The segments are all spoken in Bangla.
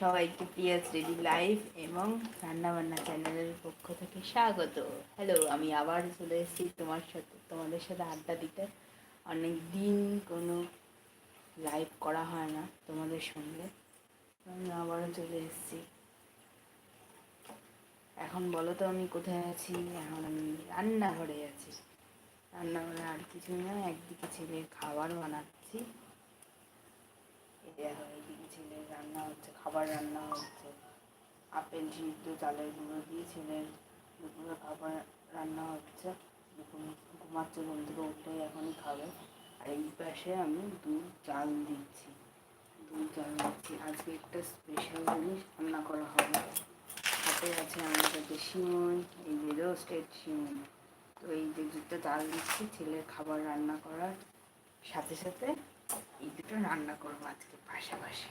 সবাইকে প্রিয়াস রেডি লাইভ এবং রান্নাবান্না চ্যানেলের পক্ষ থেকে স্বাগত। হ্যালো আমি আবার চলে এসেছি তোমার সাথে, তোমাদের সাথে আড্ডা দিতে। অনেক দিন কোনো লাইভ করা হয় না তোমাদের সঙ্গে। আমি আবারও চলে এসেছি। এখন বলো তো আমি কোথায় আছি? এখন আমি রান্নাঘরে আছি। রান্নাঘরে আর কিছু না একদিকে ছেলে খাবার বানাচ্ছি। দেখো এইদিকে ছেলের রান্না হচ্ছে, খাবার রান্না হচ্ছে। আপেল, সিদ্ধ, চালের গুঁড়ো দিয়ে ছেলের দুপুরে খাবার রান্না হচ্ছে। ঘুমাচ্ছে, ঘুম থেকে এখনই খাবে। আর এই পাশে আমি দুধ চাল দিচ্ছি। দুধ চাল দিচ্ছি। আজকে একটা স্পেশাল জিনিস রান্না করা হবে। হাতে আছে আমার কাছে সিমই এই যে রোস্টেড সিমই তো এই যে দুধটা চাল দিচ্ছি, ছেলের খাবার রান্না করার। সাথে সাথে এই দুটো রান্না করব আজকে পাশাপাশি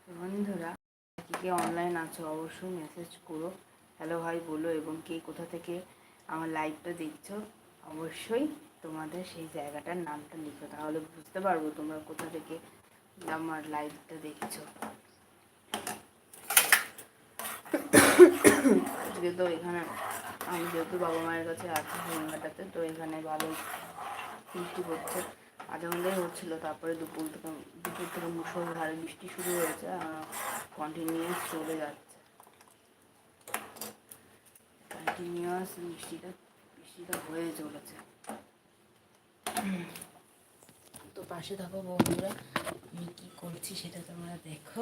তো বন্ধুরা, কে কে অনলাইন আছো অবশ্যই মেসেজ করো। হ্যালো ভাই বলো এবং কে কোথা থেকে আমার লাইভটা দেখছ, অবশ্যই তোমাদের সেই জায়গাটার নামটা লিখো। তাহলে বুঝতে পারব তোমরা কোথা থেকে আমার লাইভটা দেখছ। আজকে তো এখানে, আমি যেহেতু বাবা মায়ের কাছে আছি তো এখানে ভালো বৃষ্টি পড়ছে। আধা ঘন্টাই হচ্ছিল তারপরে দুপুর থেকে দুপুর থেকে মুসলধারে বৃষ্টি শুরু হয়েছে কন্টিনিউয়াস চলে যাচ্ছে। কন্টিনিউয়াস বৃষ্টিটা বৃষ্টিটা হয়ে চলেছে। তো পাশে থাকো বন্ধুরা আমি কী করছি সেটা তোমরা দেখো।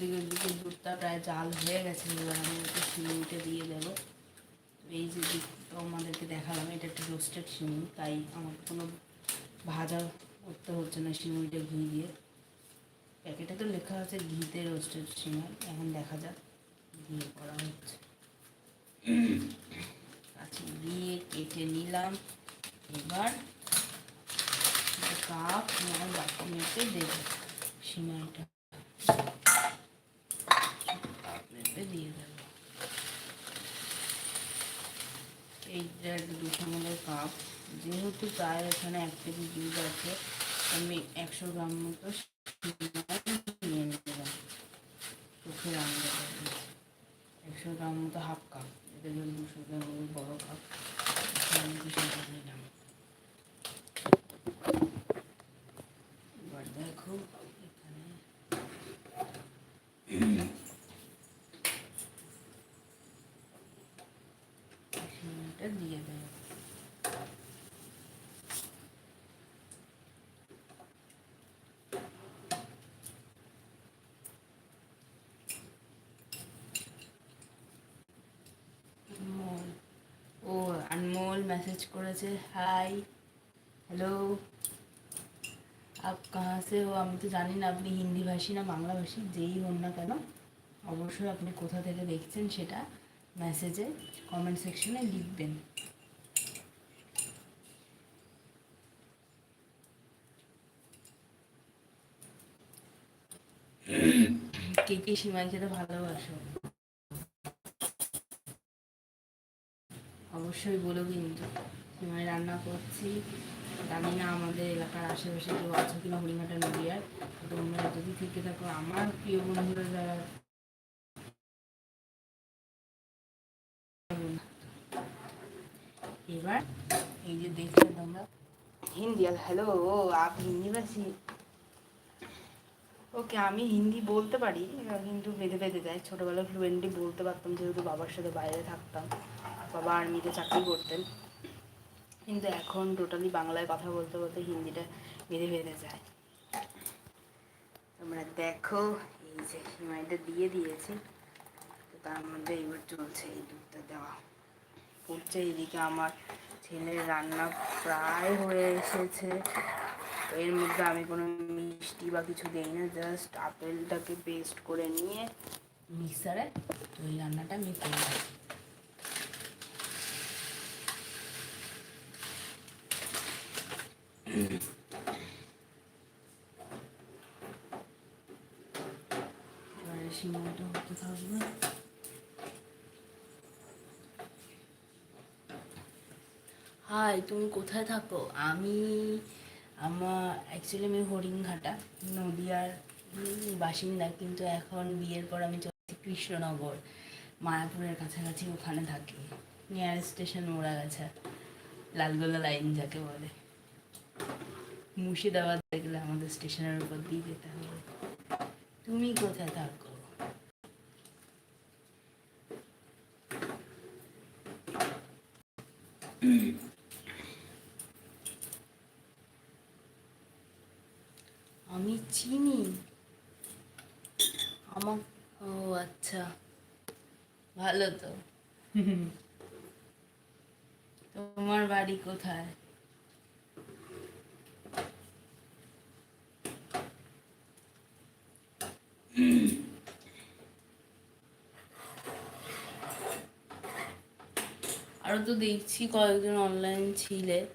এদিকে এদিকে দুধটা প্রায় জাল হয়ে গেছে, এবার আমি একটু সিমিটা দিয়ে দেবো। এই যে আমাদেরকে দেখালাম, এটা একটা রোস্টেড সিমি তাই আমার কোনো ভাজা করতে হচ্ছে না সিমিটা ঘি দিয়ে। প্যাকেটে তো লেখা আছে ঘিতে রোস্টেড সিমি এখন দেখা যাক দিয়ে করা হচ্ছে। কাছে দিয়ে কেটে নিলাম। এবার কাপ আমার বাকি মেপে দেবো সিমাইটা মেপে দিয়ে দেবো এইটা দুশো মতো কাপ যেহেতু প্রায় এখানে এক কেজি দুধ আছে, আমি একশো গ্রাম মতো নিয়ে নিলাম। চোখের আঙুলে একশো গ্রাম মতো হাফ কাপ এটা ধরুন দুশো গ্রাম বড়ো কাপ আমি নিলাম। এবার এখানে मैसेज করেছে হাই হ্যালো আপ কাহা সে হো আমি তো জানি না আপনি হিন্দি ভাষী না বাংলা ভাষী যেই হন না কেন অবশ্যই আপনি কোথা থেকে দেখছেন সেটা মেসেজে কমেন্ট সেকশনে লিখবেন কে কে সীমাই খেতে ভালোবাসো অবশ্যই বলো কিন্তু সীমাই রান্না করছি। জানি না আমাদের এলাকার আশেপাশে কেউ আছো কিনা হরিঘাটা নদীয়ার তোমরা যদি থেকে থাকো, আমার প্রিয় বন্ধুরা যারা এবার এই যে দেখলে তোমরা হিন্দি হ্যালো আপ হিন্দি ভাষী ওকে, আমি হিন্দি বলতে পারি, কিন্তু বেঁধে বেঁধে যায়। ছোটোবেলায় ফ্লুয়েন্টলি বলতে পারতাম, যেহেতু বাবার সাথে বাইরে থাকতাম। বাবা আর্মিতে চাকরি করতেন। কিন্তু এখন টোটালি বাংলায় কথা বলতে বলতে হিন্দিটা বেঁধে বেঁধে যায়। তোমরা দেখো, এই যে সিমাইটা দিয়ে দিয়েছি। তো তার মধ্যে এবার চলছে এই দুধটা দেওয়া। ফুটছে এদিকে আমার ছেলের রান্না প্রায় হয়ে এসেছে। এর মধ্যে আমি কোনো মিষ্টি বা কিছু দিই না জাস্ট আপেলটাকে পেস্ট করে নিয়ে মিক্সারে তো এই রান্নাটা আমি করি হাই, তুমি কোথায় থাকো? আমি আমার অ্যাকচুয়ালি আমি হরিণঘাটা, নদিয়ার বাসিন্দা, কিন্তু এখন বিয়ের পর আমি চলছি কৃষ্ণনগর, মায়াপুরের কাছাকাছি ওখানে থাকি। নিয়ার স্টেশন মোড়া গেছে, লালগোলা লাইন যাকে বলে। মুর্শিদাবাদ দেখলে আমাদের স্টেশনের উপর দিয়ে যেতে হবে। তুমি কোথায় থাকো? আমি চিনি। আমার ও আচ্ছা। ভালো তো। তোমার বাড়ি কোথায় আরও তো দেখছি কয়েকজন অনলাইন ছিলে,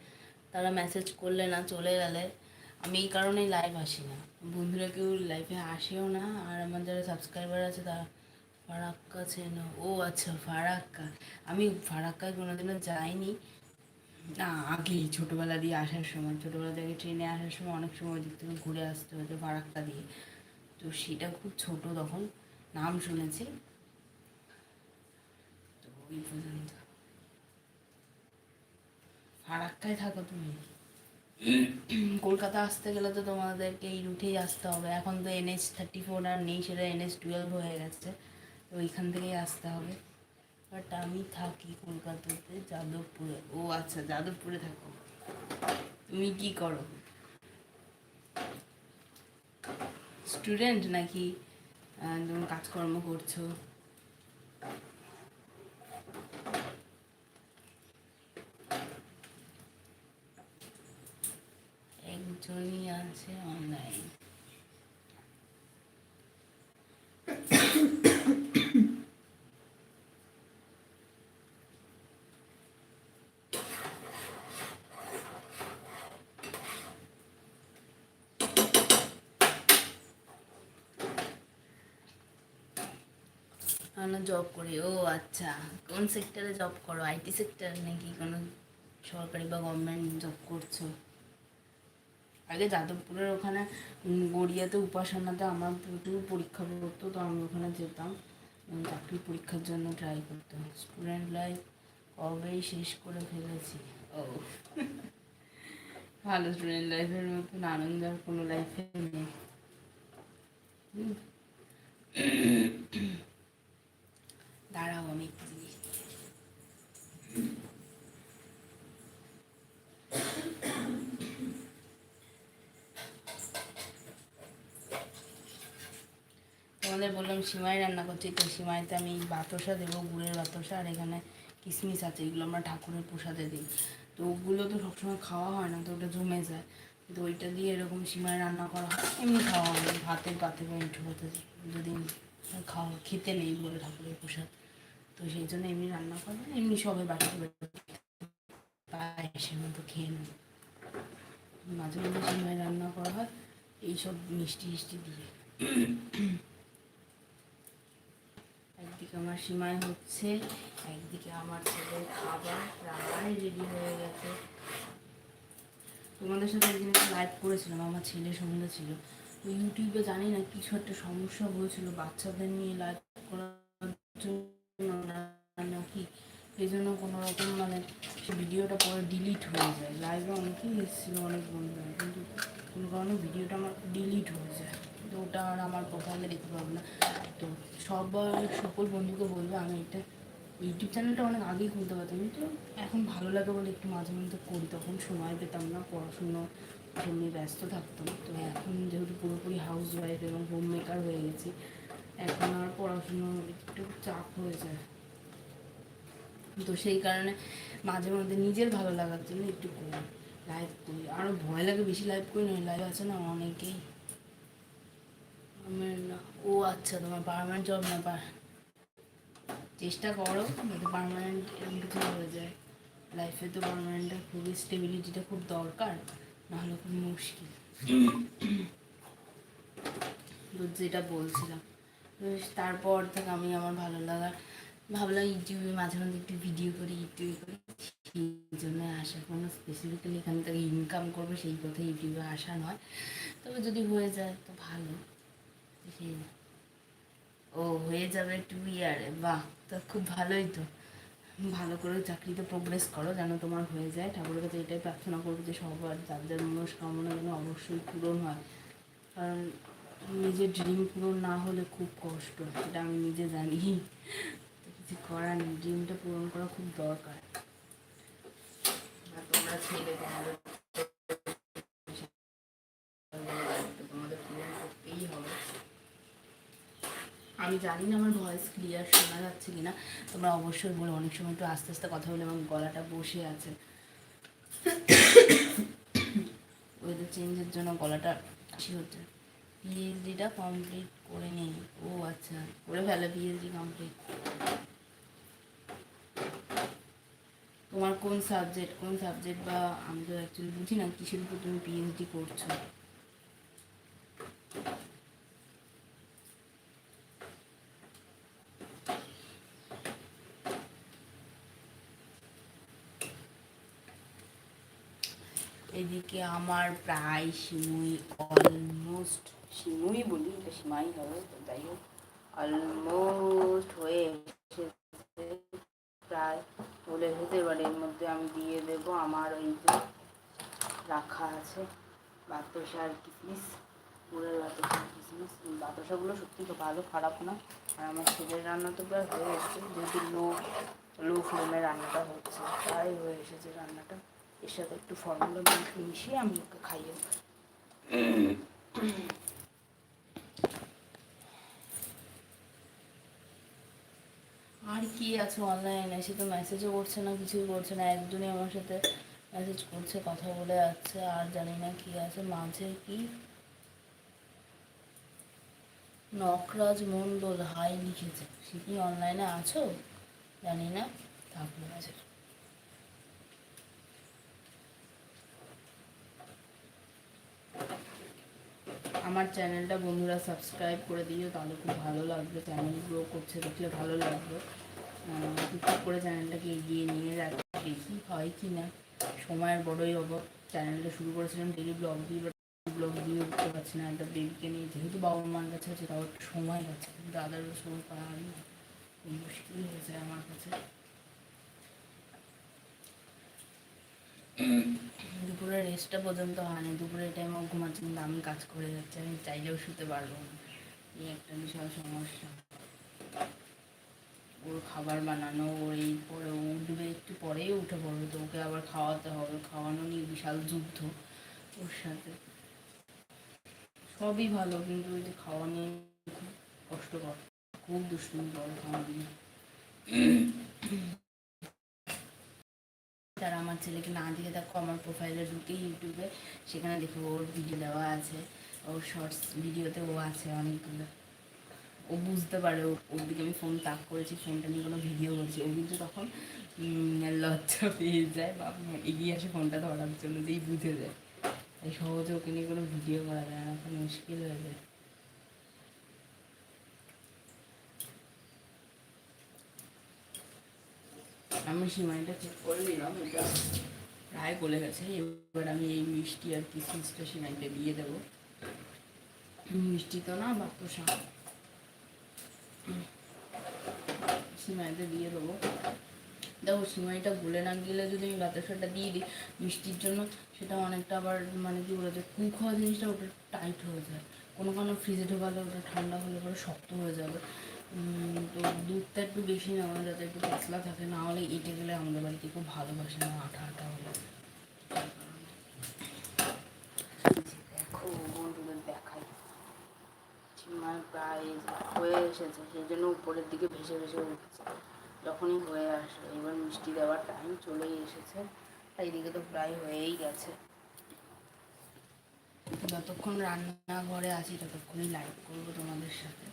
তারা মেসেজ করলে না, চলে গেলে। আমি এই কারণেই লাইভ আসি না। বন্ধুরা কেউ লাইভে আসেও না, আর আমার যারা সাবস্ক্রাইবার আছে, তারা ফারাক্কা চেন। ও আচ্ছা ফারাক্কা। আমি ফারাক্কায় কোনোদিনও যাইনি। না আগেই ছোটোবেলা দিয়ে আসার সময়, ছোটোবেলা থেকে ট্রেনে আসার সময় অনেক সময় দিক থেকে ঘুরে আসতে হতো ফারাক্কা দিয়ে। তো সেটা খুব ছোট তখন, নাম শুনেছি। তো ওই পর্যন্ত। ফারাক্কায় থাকো তুমি। কলকাতা আসতে গেলে তো তোমাদেরকে এই রুটেই আসতে হবে। এখন তো এনএস থার্টি ফোর আর নেই, সেটা এনএস টুয়েলভ হয়ে গেছে। তো ওইখান থেকেই আসতে হবে। বাট আমি থাকি কলকাতাতে যাদবপুরে। ও আচ্ছা যাদবপুরে থাকো। তুমি কি করো? স্টুডেন্ট নাকি? তুমি কাজকর্ম করছ? একজনই আছে অনলাইন আমরা জব করি, ও আচ্ছা। কোন সেক্টরে জব করো? আইটি সেক্টর নাকি কোনো সরকারি বা গভর্নমেন্ট জব করছ? আগে যাদবপুরের ওখানে গড়িয়াতে উপাসনাতে আমার প্রচুর পরীক্ষা পড়তো তো আমি ওখানে যেতাম। উম, চাকরির পরীক্ষার জন্য ট্রাই করতাম। স্টুডেন্ট লাইফ কবেই শেষ করে ফেলেছি? ও। ভালো স্টুডেন্ট লাইফের মতন আনন্দ আর কোনো লাইফে নেই। দাঁড়াও আমি একটু জিনিস নিয়ে আসি। তোমাদের বললাম, সিমাই রান্না করছি, তো সিমাইতে আমি বাতাসা দেবো, গুড়ের বাতাসা, আর এখানে কিশমিশ আছে, এগুলো আমরা ঠাকুরের প্রসাদে দিই। তো ওগুলো তো সবসময় খাওয়া হয় না, তো ওটা জমে যায়। তো ওইটা দিয়ে এরকম সিমাই রান্না করা হয়, এমনি খাওয়া হয় ভাতের পাতে বা মিঠু ভাতে, যদি খাওয়া, খেতে নেই বলে ঠাকুরের প্রসাদ। তো সেই জন্য এমনি রান্না করে এমনি সবাই বাড়িতে পায়েসের মতো খেয়ে নেয়। মাঝে মাঝে সিমাই রান্না করা হয়, এইসব মিষ্টি মিষ্টি দিয়ে। একদিকে আমার সীমায় হচ্ছে, একদিকে আমার ছেলের খাবার প্রায় রেডি হয়ে গেছে। তোমাদের সাথে একদিন একটা লাইভ করেছিলাম, আমার ছেলে সঙ্গে ছিল। ইউটিউবে জানি না, কিছু একটা সমস্যা হয়েছিল, বাচ্চাদের নিয়ে লাইভ করার জন্য নাকি এই জন্য কোনো রকম মানে ভিডিওটা পরে ডিলিট হয়ে যায়। লাইভে অনেকেই এসেছিল, অনেক বন্ধুরা, কিন্তু কোনো কারণে ভিডিওটা আমার ডিলিট হয়ে যায়। তো ওটা আর আমার প্রোফাইলে দেখতে পাবো না। তো সবার সকল বন্ধুকে বলব, আমি এটা ইউটিউব চ্যানেলটা অনেক আগেই খুলতে পারতাম, কিন্তু এখন ভালো লাগে বলে একটু মাঝে মধ্যে করি। তখন সময় পেতাম না, পড়াশুনো জন্যে ব্যস্ত থাকতাম। তো এখন যেহেতু পুরোপুরি হাউস ওয়াইফ এবং হোম মেকার হয়ে গেছি, এখন আর পড়াশুনো একটু চাপ হয়ে যায় তো সেই কারণে মাঝে মধ্যে নিজের ভালো লাগার জন্য একটু করি। লাইভ করি। আরও ভয় লাগে, বেশি লাইভ করি না লাইভ আছে না, অনেকেই ও আচ্ছা তোমার পার্মানেন্ট জব না পা চেষ্টা করো যাতে পার্মানেন্ট এরকম কিছু হয়ে যায়। লাইফে তো পার্মানেন্টের খুবই স্টেবিলিটিটা খুব দরকার, নাহলে খুব মুশকিল। তো যেটা বলছিলাম, তারপর থেকে আমি আমার ভালো লাগা ভাবলাম ইউটিউবে মাঝে মাঝে একটু ভিডিও করি, ইউটিউবে করি। সেই জন্য আসা কোনো স্পেসিফিক্যালি এখান থেকে ইনকাম করবে, সেই কথা ইউটিউবে আসা নয়। তবে যদি হয়ে যায়, তো ভালো। ও হয়ে যাবে টু ইয়ারে বাহ, তো খুব ভালোই তো। ভালো করে চাকরিতে প্রোগ্রেস করো, যেন তোমার হয়ে যায়। ঠাকুরের কাছে এটাই প্রার্থনা করব যে সবার যার মনস্কামনা যেন অবশ্যই পূরণ হয়। কারণ নিজের ড্রিম পূরণ না হলে খুব কষ্ট, সেটা আমি নিজে জানি। কিছু করার নেই ড্রিমটা পূরণ করা খুব দরকার। তোমরা ছেলে পূরণ করতেই হবে আমি জানি না আমার ভয়েস ক্লিয়ার শোনা যাচ্ছে কিনা। তোমরা অবশ্যই বলো, অনেক সময় একটু আস্তে আস্তে কথা বলে আমার গলাটা বসে আছে। ওয়েদার চেঞ্জের জন্য গলাটা বেশি হচ্ছে? পিএইচডিটা কমপ্লিট করে নেই। ও আচ্ছা করে ফেলে পিএইচডি কমপ্লিট তোমার কোন সাবজেক্ট কোন সাবজেক্ট বা আমি তো অ্যাকচুয়ালি বুঝি না কিসের উপর তুমি পিএইচডি করছ? এদিকে আমার প্রায় সিমুই অলমোস্ট সিমুই বলি, এটা সীমাই হবে যাই হোক অলমোস্ট হয়ে এসেছে প্রায়। বলে এসেছে এবার এর মধ্যে আমি দিয়ে দেবো, আমার ওই যে রাখা আছে, বাতাসা আর কিসমিস পুরের বাতাসা কিসমিস। বাতাসাগুলো সত্যি তো ভালো, খারাপ না, আর আমার ছেলের রান্না তো প্রায় হয়ে এসেছে যেহেতু লো লো ফ্লেমে রান্নাটা হচ্ছে প্রায় হয়ে এসেছে রান্নাটা। এর সাথে একটু ফর্মুলা মিল্ক মিশিয়ে আমি ওকে খাইয়ে। আর কি আছে অনলাইনে সে তো মেসেজও করছে না, কিছুই করছে না। একজনই আমার সাথে মেসেজ করছে, কথা বলে যাচ্ছে, আর জানি না কি আছে। মাঝে কি? নকরাজ মণ্ডল, হাই লিখেছে। সে কি অনলাইনে আছো? জানি না। থাকলে আছে আমার চ্যানেলটা বন্ধুরা সাবস্ক্রাইব করে দিও, তাহলে খুব ভালো লাগবে। চ্যানেল গ্রো করছে, দেখলে ভালো লাগবে। টুকটুক করে চ্যানেলটাকে এগিয়ে নিয়ে যাচ্ছে দেখি হয় কি না, সময়ের বড়ই অভাব। চ্যানেলটা শুরু করেছিলাম ডেলি ব্লগ দিয়ে ব্লগ দিয়ে উঠতে পারছি না। একটা বেবিকে নিয়ে যেহেতু বাবা মার কাছে আছে, তাও একটু সময় আছে। আদারও সময় পাওয়া মুশকিল হয়েছে আমার কাছে। দুপুরে রেস্টটা পর্যন্ত হয়নি। দুপুরে টাইম ঘুমাচ্ছি, কিন্তু আমি কাজ করে যাচ্ছি, আমি চাইলেও শুতে পারব না। এই একটা বিশাল সমস্যা। ওর খাবার বানানো ওর এই পরে ও উঠবে একটু পরেই উঠে পড়বে, তো ওকে আবার খাওয়াতে হবে। খাওয়ানো নিয়ে বিশাল যুদ্ধ ওর সাথে। সবই ভালো, কিন্তু ওই যে খাওয়া নিয়ে খুব কষ্টকর, খুব দুষ্টুমি করে খাওয়া নিয়ে। তারা আমার ছেলেকে না দিয়ে দেখো আমার প্রোফাইলে ঢুকে ইউটিউবে সেখানে দেখো ওর ভিডিও দেওয়া আছে, ওর শর্টস ভিডিওতে ও আছে অনেকগুলো। ও বুঝতে পারে ওর দিকে আমি ফোন তাক করেছি ফোনটা নিয়ে কোনো ভিডিও করছি। ও কিন্তু তখন লজ্জা পেয়ে যায় বা এগিয়ে আসে ফোনটা ধরার জন্য যেই বুঝে যায়। তাই সহজে ওকে নিয়ে কোনো ভিডিও করা যায় না মুশকিল হয়ে যায়। আমি সীমাইটা চেক করে নিলাম এটা প্রায় গলে গেছে। এবার আমি এই মিষ্টি আর সীমাইতে দিয়ে দেবো। মিষ্টি তো না সিমাইতে দিয়ে দেবো। দেখো, সিমাইটা গলে না গেলে যদি আমি বাতাসাটা দিয়ে দিই, মিষ্টির জন্য সেটা অনেকটা আবার মানে কি বলে যায় কুক হওয়া জিনিসটা ওটা টাইট হয়ে যায়। কোনো কোনো ফ্রিজে ঢোকালে ওটা ঠান্ডা হলে পরে শক্ত হয়ে যাবে। তো দুধটা একটু বেশি নেওয়া যাতে একটু পাতলা থাকে না হলে এটে গেলে আমাদের বাড়িতে খুব ভালোবাসে না আঠা আঠা হলে। দেখো বন্ধুদের দেখাই। প্রায় হয়ে এসেছে সেই জন্য উপরের দিকে ভেসে ভেসে উঠছে। যখনই হয়ে আসে এবার মিষ্টি দেওয়ার টাইম চলেই এসেছে। আর এইদিকে তো প্রায় হয়েই গেছে। যতক্ষণ রান্নাঘরে আছি ততক্ষণই লাইভ করব তোমাদের সাথে।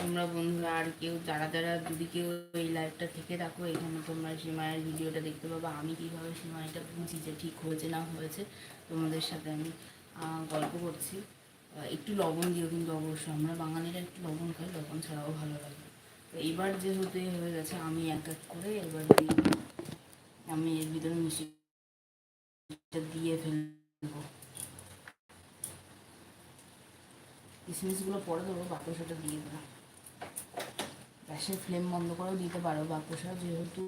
তোমরা বন্ধুরা আর কেউ, যারা যারা যদি কেউ এই লাইভটা থেকে থাকো, এখানে তোমরা সীমায়ের ভিডিওটা দেখতে পাবো। আমি কীভাবে সীমায়টা বুঝি যে ঠিক হয়েছে না হয়েছে, তোমাদের সাথে আমি গল্প করছি। একটু লবণ দিও কিন্তু অবশ্যই। আমরা বাঙালিরা একটু লবণ খাই, লবণ ছাড়াও ভালো লাগে। তো এইবার যেহেতু হয়ে গেছে, আমি এক এক করে এবার আমি এর ভিতরে মিষ্টিটা দিয়ে ফেলব। কিশমিশগুলো পরে দেবো বাতাসাটা দিয়ে দেবো। গ্যাসের ফ্লেম বন্ধ করেও দিতে পারো বাতাসা যেহেতু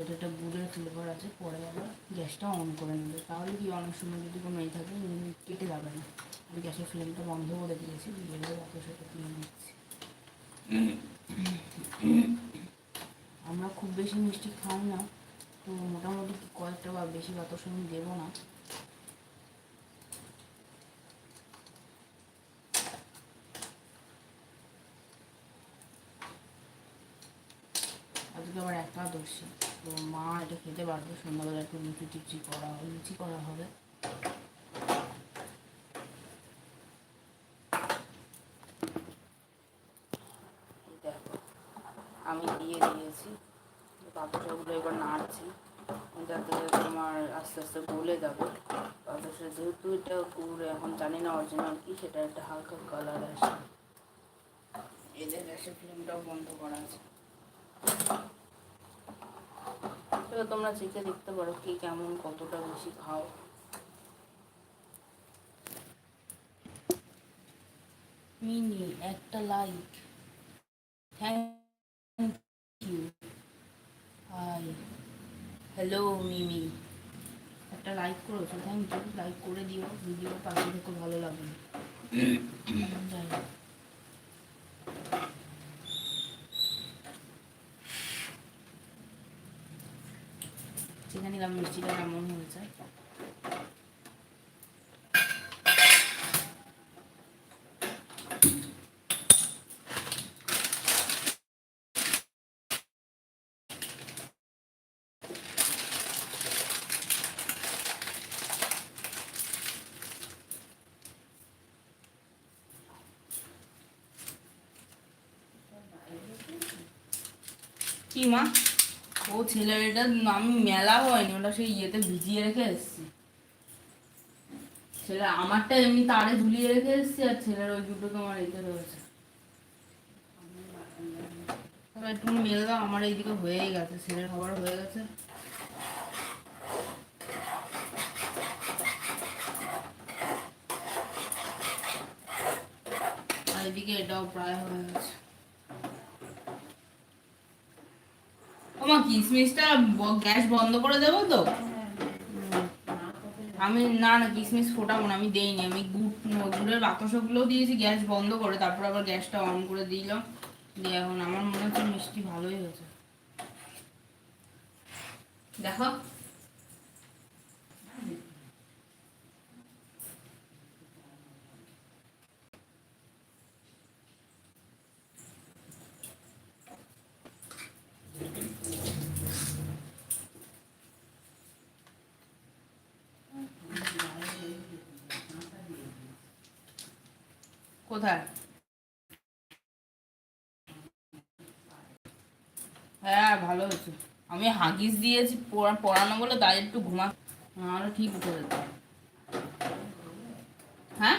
এটা একটা গুড়ের ফ্লেভার আছে, পরে আবার গ্যাসটা অন করে নেবে। তাহলে কি অনেক সময় যদি কোনো এই থাকে, কেটে যাবে না। আমি গ্যাসের ফ্লেমটা বন্ধ করে দিয়েছি, দিয়ে এবার বাতাসাটা দিয়ে নিচ্ছি আমরা খুব বেশি মিষ্টি খাই না, তো মোটামুটি কয়েকটা বা বেশি বাতাস আমি দেবো না। আবার একাদশী। তো মা এটা খেতে পারবে সন্ধ্যাবেলা একটু লুচি টুচি করা হবে, লুচি করা হবে। আমি দিয়ে দিয়েছি। বাতাসাগুলো এবার নাড়ছি, যাতে তোমার আস্তে আস্তে গলে যাবে। বাতাসা যেহেতু এটা গুড়, এখন জানি না অরিজিনাল কি, সেটা একটা হালকা কালার আসে। এদের গ্যাসের ফ্লেমটাও বন্ধ করা আছে। এবার তোমরা চেখে দেখতে পারো কে কেমন কতটা বেশি খাও। মিনি একটা like thank you hi hello Mimi. একটা লাইক করেছ থ্যাংক ইউ লাইক করে দিও ভিডিও পাশে থেকে ভালো লাগবে যাই হোক। চেখে নিলাম মিষ্টিটা কেমন হয়েছে কি মা ও ছেলের এটা আমি মেলা হয়নি, ওটা সেই ইয়েতে ভিজিয়ে রেখে এসেছি। ছেলে, আমারটা এমনি তারে ঝুলিয়ে রেখে এসেছি আর ছেলের ওই দুটো তোমার এতে রয়েছে। একটু মেলে দাও, আমার এইদিকে হয়েই গেছে, ছেলের খাবার হয়ে গেছে। আর এদিকে এটাও প্রায় হয়ে গেছে। কিসমিসটা গ্যাস বন্ধ করে দেবো তো? আমি না না, কিসমিস ফোটাবো না, আমি দেইনি। আমি গুড়, গুড়ের বাতাসগুলোও দিয়েছি, গ্যাস বন্ধ করে, তারপর আবার গ্যাসটা অন করে দিলাম। দিয়ে এখন আমার মনে হচ্ছে মিষ্টি ভালোই হয়েছে। দেখো। কোথায়? হ্যাঁ ভালো হয়েছে। আমি হাগিস দিয়েছি পড়ানো বলে একটু ঘুমা ঠিক উঠে যেত হ্যাঁ?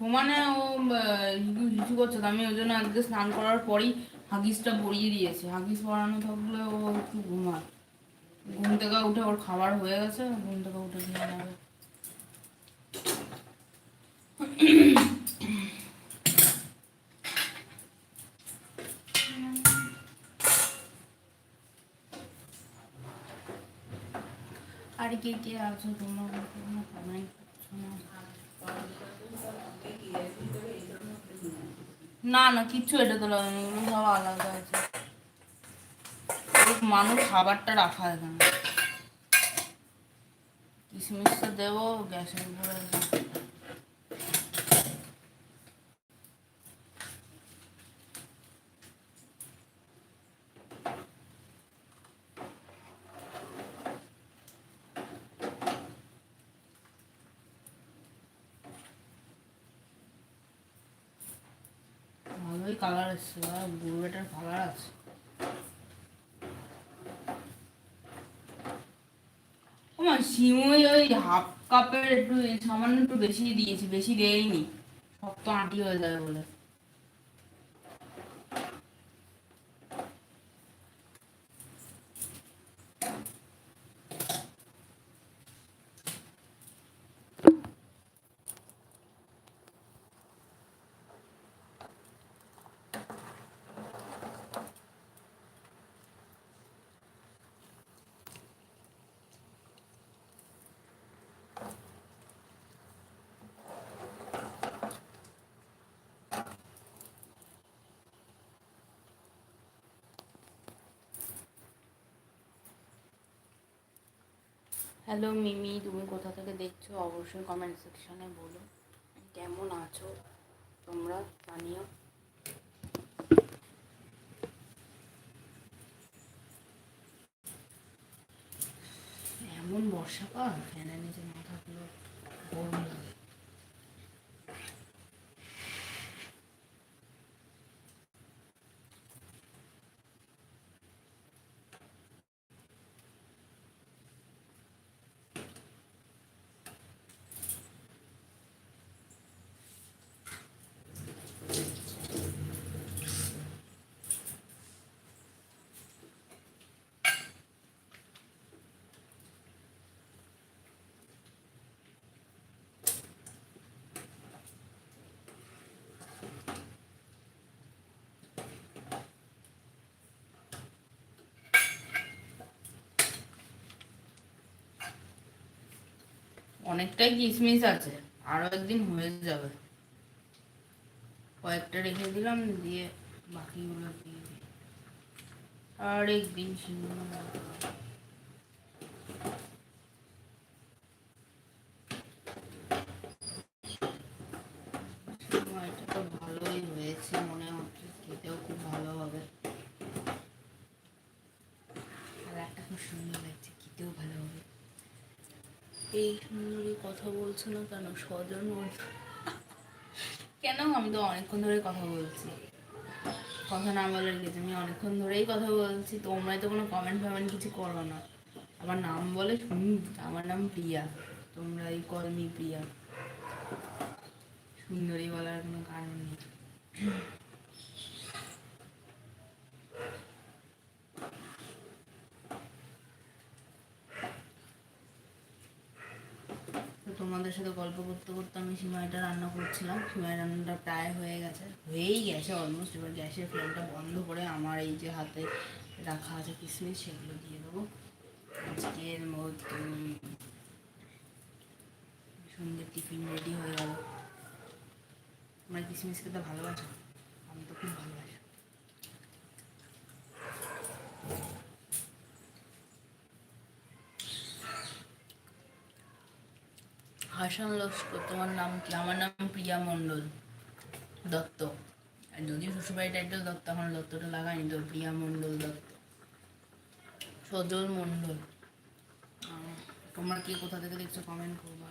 সমানে ও হিচু করছে আমি ওই জন্য আজকে স্নান করার পরই হাগিসটা পরিয়ে দিয়েছি। হাগিস পরানো থাকলে ও একটু ঘুমায়। ঘুম থেকে উঠে ওর খাবার হয়ে গেছে, ঘুম থেকে উঠে দিয়ে আর তোমরা কোনো না না, কিচ্ছু এটা তো লাগেনি এগুলো সব আলাদা আছে। মানুষ খাবারটা রাখা এখানে কিশমিশটা দেবো, গ্যাসের উপরে ভালোই কালার এসছে আর এটার কালার আছে। আমার সিমই ওই হাফ কাপের একটু সামান্য একটু বেশি দিয়েছি, বেশি দেয়নি। সব তো আঁটি হয়ে যাবে বলে। হ্যালো মিমি তুমি কোথা থেকে দেখছ? অবশ্যই কমেন্ট সেকশনে বলো। কেমন আছো? তোমরা জানিও। এমন বর্ষাকাল ফ্যানের নিচে থাকলেও গরম লাগে অনেকটাই কিসমিস আছে, আরও একদিন হয়ে যাবে। কয়েকটা রেখে দিলাম, দিয়ে বাকিগুলো দিয়ে আর একদিন সময়টা তো ভালোই হয়েছে, মনে হচ্ছে খেতেও খুব ভালো হবে। আর একটা খুব সুন্দর লাগছে, খেতেও ভালো এই সুন্দরী কথা বলছো না কেন? স্বজন কেন আমি তো অনেকক্ষণ ধরে কথা বলছি? কথা না বলার কিছু আমি অনেকক্ষণ ধরেই কথা বলছি। তোমরাই তো কোনো কমেন্ট ফমেন্ট কিছু করো না। আমার নাম বলে শুনি আমার নাম প্রিয়া। তোমরা এই কলমি প্রিয়া। সুন্দরী বলার কোনো কারণ নেই তো তোমাদের সাথে গল্প করতে করতে আমি সিমাইটা রান্না করছিলাম। সিমাই রান্নাটা প্রায় হয়ে গেছে। হয়েই গেছে অলমোস্ট এবার গ্যাসের ফ্লেমটা বন্ধ করে আমার এই যে হাতে রাখা আছে কিসমিস, সেগুলো দিয়ে দেবো। আজকের মতো সন্ধ্যের টিফিন রেডি হয়ে গেল। আমার কিশমিশ খেতে ভালোবাসো? আমি তো খুব ভালোবাসি। হাসান লস্কর, তোমার নাম কি? আমার নাম প্রিয়া মণ্ডল দত্ত। আর যদিও শ্বশুরবাড়ি টাইটেল দত্ত এখন দত্তটা লাগাইনি তো, প্রিয়া মণ্ডল দত্ত। সজল মণ্ডল। তোমরা কে কোথা থেকে দেখছ কমেন্ট করবা।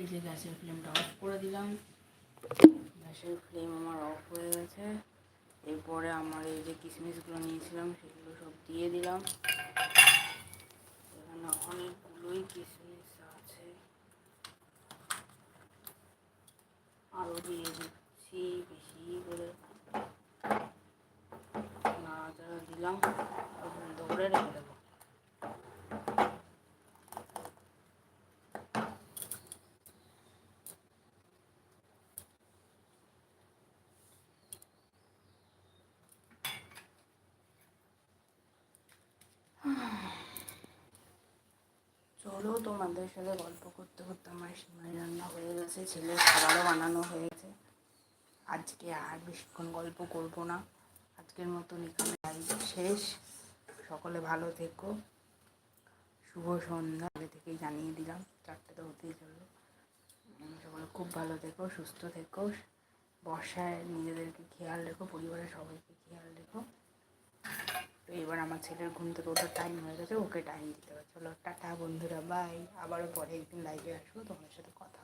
এই যে গ্যাসের ফ্লেমটা অফ করে দিলাম। গ্যাসের ফ্লেম আমার অফ হয়ে গেছে। এরপরে আমার এই যে কিশমিশগুলো নিয়েছিলাম, সেগুলো সব দিয়ে দিলাম। এখানে অনেকগুলোই কিশমিশ আছে। আরও দিয়ে দিচ্ছি বেশি করে। নাড়াচাড়া দিলাম বন্ধ রেখে দেবো। চলো তোমাদের সাথে গল্প করতে করতে আমার সিমাই রান্না হয়ে গেছে, ছেলের খাবারও বানানো হয়েছে। আজকে আর বেশিক্ষণ গল্প করব না। আজকের মতন এখানে শেষ। সকলে ভালো থেকো। শুভ সন্ধ্যা, আগে থেকেই জানিয়ে দিলাম, চারটে তো হতেই চলল। সকলে খুব ভালো থেকো, সুস্থ থেকো। বর্ষায় নিজেদেরকে খেয়াল রেখো, পরিবারের সবাইকে খেয়াল রেখো। তো এবার আমার ছেলের ঘুম থেকে ওঠার টাইম হয়ে গেছে, ওকে টাইম দিতে হবে। চলো, টাটা বন্ধুরা বাই আবারও পরে একদিন লাইভে আসব তোমার সাথে কথা